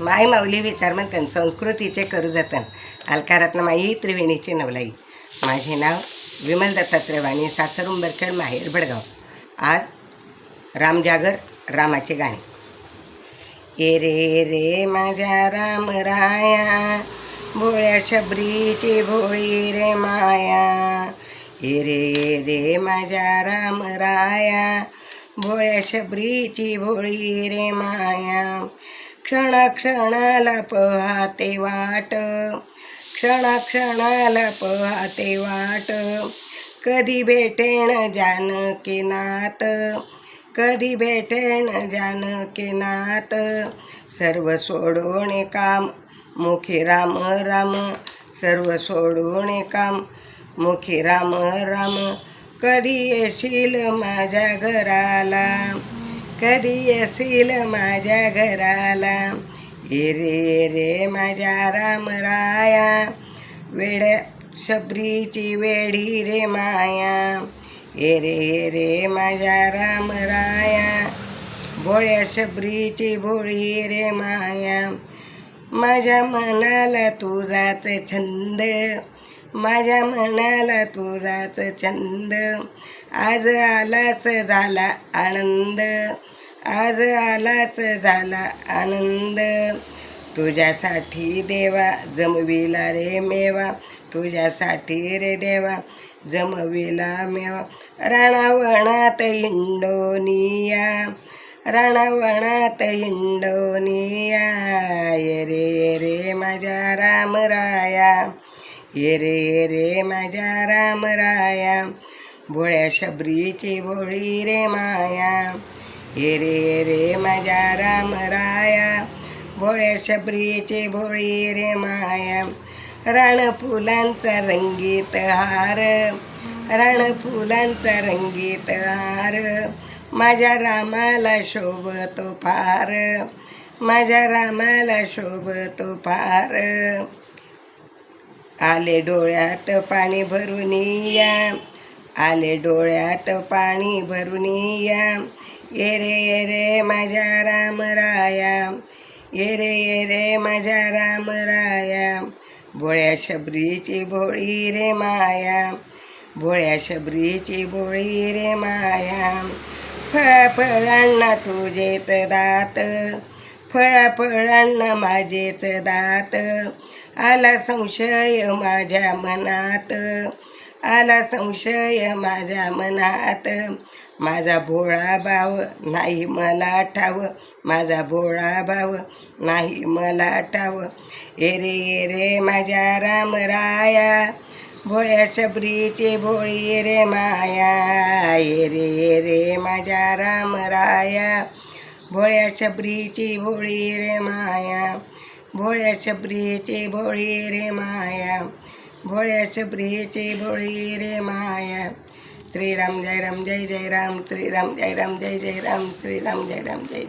माय माऊली विचारमंथन संस्कृतीचे करू जतन अलकारातनं माई त्रिवेणीचे नवलाई. माझे नाव विमल दत्तात्रय वाणी सासर उंबरखेड माहेर भडगाव. आज रामजागर रामाचे गाणे. ए रे रे माझ्या राम राया भोळ्या शबरीची भोळी रे माया. ए रे रे माझ्या राम राया भोळ्या शबरीची भोळी रे माया. क्षणाक्षणाला पहाते वाट. क्षणाक्षणाला पहाते वाट. कधी भेटेण जानकी नात कधी भेटेण जानकी नात सर्व सोडून काम मुखी राम राम. सर्व सोडून काम मुखी राम राम. कधी येशील माझ्या घराला? कधी येशील माझ्या घराला ए रे रे माझ्या राम राया वेड्या शबरीची वेडी रे माया. एरे रे रे माझ्या राम राया भोळ्या शबरीची भोळी रे माया. माझ्या मनाला तुझाच छंद. माझ्या मनाला तुझाच छंद. आज आलाच झाला आनंद. आज आलाच झाला आनंद. तुझ्यासाठी देवा जमविला रे मेवा. तुझ्यासाठी रे देवा जमविला मेवा. राणावणात इंडोनिया राणावणात इंडोनिया. ये रे ये रे माझ्या राम राया. ये रे ये रे माझ्या राम राया. भोळ्या शबरीची भोळी रे माया. ये रे ये रे माझ्या राम राया भोळ्या शबरीचे भोळी रे माया. रण फुलांचा रंगीत हार. रण फुलांचा रंगीत हार. माझ्या रामाला शोभतो फार माझ्या रामाला शोभतो फार आले डोळ्यात पाणी भरून या. आले डोळ्यात पाणी भरून या ये रे ये रे माझ्या राम राया ये रे ये रे माझ्या राम राया भोळ्या शबरीची भोळी रे माया. भोळ्या शबरीची भोळी रे माया. फळा फळांना तुझेत दात. फळा फळांना माझेच दात. आला संशय माझ्या मनात. आला संशय माझ्या मनात. माझा भोळा भाव नाही मला ठाव. माझा भोळा भाव नाही मला ठाव. एरे रे माझ्या राम राया. भोळ्या शबरीची भोळी रे माया. एरे रे माझ्या राम राया भोळ्या भोळी रे माया. भोळ्या प्रीती भोळी रे माया. भोळ्या प्रीती भोळी रे माया. श्रीराम जय राम जय जय राम श्रीराम जय राम जय जय राम श्रीराम जय राम जय जय